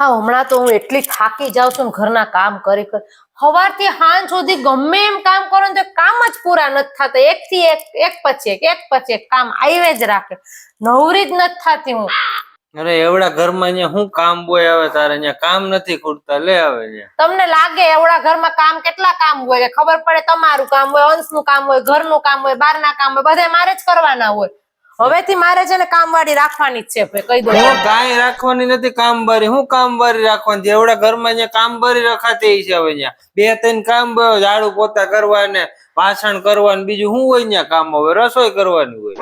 હા હમણાં તો હું એટલી થાકી જાઉં છું ને ઘરના કામ કરી કરી. સવારથી સાંજ સુધી ગમે એમ કામ કરો ને તો કામ જ પૂરા નથી થતા. એક થી એક એક પછી એક એક પછી એક કામ આવી જ રાખે. નવરી જ નથી થતી હું. અરે એવડા ઘરમાં અહીંયા શું કામ બોય આવે તારે? અહીંયા કામ નથી ખૂટતા. લે આવે છે તમને લાગે એવડા ઘરમાં કામ કેટલા કામ હોય ખબર પડે તમારું કામ હોય અંશનું કામ હોય ઘરનું કામ હોય બહારના કામ હોય બધા મારે જ કરવાના હોય. હવેથી મારે છે ને કામવાળી રાખવાની જ છે કહી દો હું કાંઈ રાખવાની નથી કામ બારી હું કામ બારી રાખવાની છે? એવડા ઘરમાં જે કામ બારી રખાતી છે હવે અહીંયા બે ત્રણ કામ ઝાડુ પોતા કરવા ને વાસણ કરવા ને બીજું શું હોય ત્યાં કામ હવે? રસોઈ કરવાની હોય.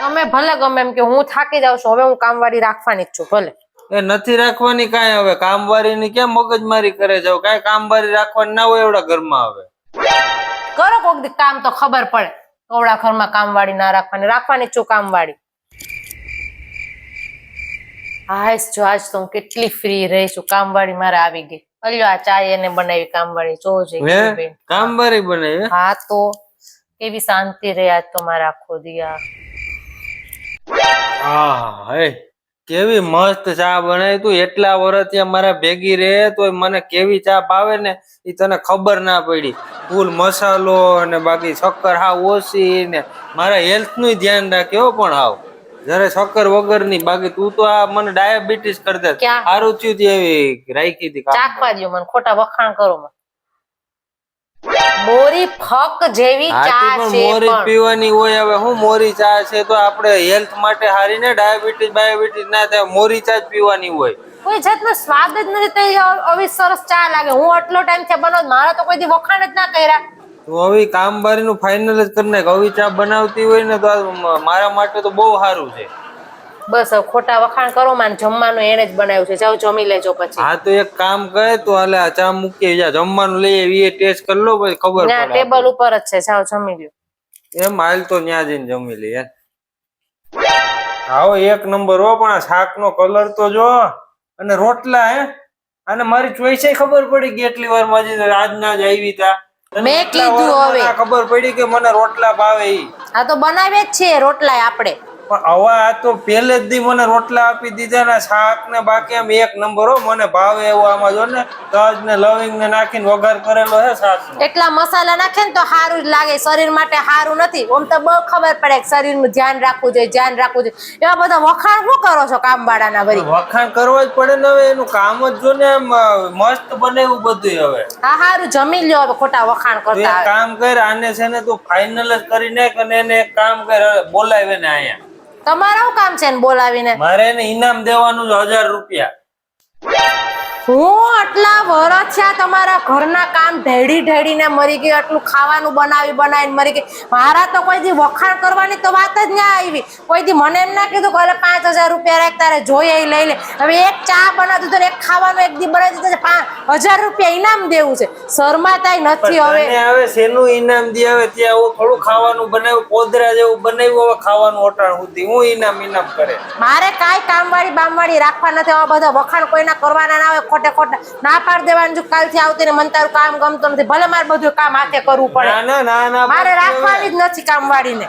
તમે ભલે ગમે એમ કે હું થાકી જાઉં છું હવે હું કામવાળી રાખવાની જ છું ભલે. એ નથી રાખવાની કાંઈ હવે? કામવાળી ની કેમ મગજમારી કરે છે? કાંઈ કામ બારી રાખવાની ના હોય એવડા ઘરમાં હવે? કરો કોક કામ તો ખબર પડે. કવડા ઘરમાં કામવાળી ના રાખવાની રાખવાની છું કામવાળી. હાશ જો આજ તો હું કેટલી ફ્રી રહી છું કામવાળી મારે આવી ગઈ. અલ્યો આ ચાય એને બનાવી કામવાળી જો હે? કામ બારી બને હા? તો કેવી શાંતિ રહે આજ તો મારા આખો દિયા. હા હે. કેવી મસ્ત ચા બનાવી તું? એટલા વર્ષ ત્યાં મારા ભેગી રહે તો મને કેવી ચા ભાવે ને એ તને ખબર ના પડી. ફૂલ મસાલો ને બાકી શક્કર હાવ ઓછી ને મારા હેલ્થનું ધ્યાન રાખ્યો પણ હાવ. જયારે શક્કર વગરની બાકી તું તો આ મને ડાયાબિટીસ કરતા દે. સારું થયું એવી રાખી હતી. ચાખવા દ્યો મને ખોટા વખાણ કરો મને. મોરી ફક જેવી ચા પણ છે મોરી પીવાની હોય હવે. હું મોરી ચા છે તો આપણે હેલ્થ માટે હારી ને ડાયાબિટીસ બાયાબિટીસ ના થાય મોરી ચા જ પીવાની હોય. કોઈ જાતનો સ્વાદ જ નથી તો એ આવી સરસ ચા લાગે. હું આટલો ટાઈમ છે બનાવું મારા તો કોઈ દી વખાણ જ ના કર્યા. તો હવે કામબારી નું ફાઇનલ જ કરી નાખ. હવે ચા બનાવતી હોય ને તો મારા માટે તો બહુ સારું છે. બસ હવે ખોટા વખાણ કરો માં જમવાનું એને જ બનાવ્યું છે. જાવ જમી લેજો પછી. હા તો એક કામ કરે તો હાલે આ ચા મૂકી જા. જમવાનું લઈ આવી એ ટેસ્ટ કરી લો પછી ખબર પડે ટેબલ ઉપર જ છે. જાવ જમી લ્યો. એમ હાલ તો ત્યાં જઈને જમી લઈએ. આવો એક નંબર હો પણ આ શાક નો કલર તો જો અને રોટલા હે અને મારી ચોઈસ ખબર પડી કે એટલી વારમાં હજી આજના જ આવી તા. મેં કીધું હવે. ખબર પડી કે મને રોટલા ભાવે ઈ. આ તો બનાવે જ છે રોટલા આપણે. પણ આવા તો પહેલે જ દી મને રોટલા આપી દીધા ને શાક ને બાકી આમ એક નંબર હો. મને ભાવે એવું આમાં જો ને તજ ને લવિંગ ને નાખીને વઘાર કરેલો હે શાક એટલા મસાલા નાખે ને તો સારું જ લાગે. શરીર માટે સારું નથી. ઓમ તો બહુ ખબર પડે કે શરીરનું ધ્યાન રાખવું જોઈએ ધ્યાન રાખવું જોઈએ. એવા બધા વખાણ શું કરો છો કામવાળાના વરી વખાણ કરવા જ પડે ને હવે એનું કામ જ જો ને મસ્ત બને એવું બધું હવે. હા સારું જમી લ્યો હવે ખોટા વખાણ કરતા. કામ કર આને છે ને તું ફાઇનલ જ કરી નાખ અને એને એક કામ કર બોલાવે ને અહીંયા. તમારું કામ છે ને બોલાવીને. મારે એને ઇનામ દેવાનું હજાર રૂપિયા. હું આટલા વર્ષ છે તમારા ઘરના કામ ઢેડી ઢેડીને મરી ગઈ આટલું ખાવાનું બનાવી બનાવીને મરી ગઈ. મારા તો કોઈ દી વખાણ કરવાની તો વાત જ ના આવી. કોઈ દી મને એમ ના કીધું કે પાંચ હજાર રૂપિયા રાખ તારે જોઈએ લઈ લે. હવે એક ચા બનાવતું તો એક ખાવાનું એક દી બનાવી દીધું પાંચ હજાર રૂપિયા ઇનામ દેવું છે. શરમાતાય નથી હવે. હવે શેનું ઇનામ દે? હવે ત્યાં હું થોડું ખાવાનું બનાવ્યું પોદરા જેવું બનાવ્યું હવે ખાવાનું ઓટાણ સુધી. હું ઇનામ ઇનામ કરે? મારે કાંઈ કામવાળી બામવાળી રાખવા નથી આવા બધા વખાણ કોઈના કરવાના ના હોય ખોટે ખોટા ના પાડ દેવાનું જો કાલથી આવતી ને મને તારું કામ ગમતું નથી. ભલે મારે બધું કામ હાથે કરવું પડે. ના ના ના ના મારે રાખવાની જ નથી કામવાળીને.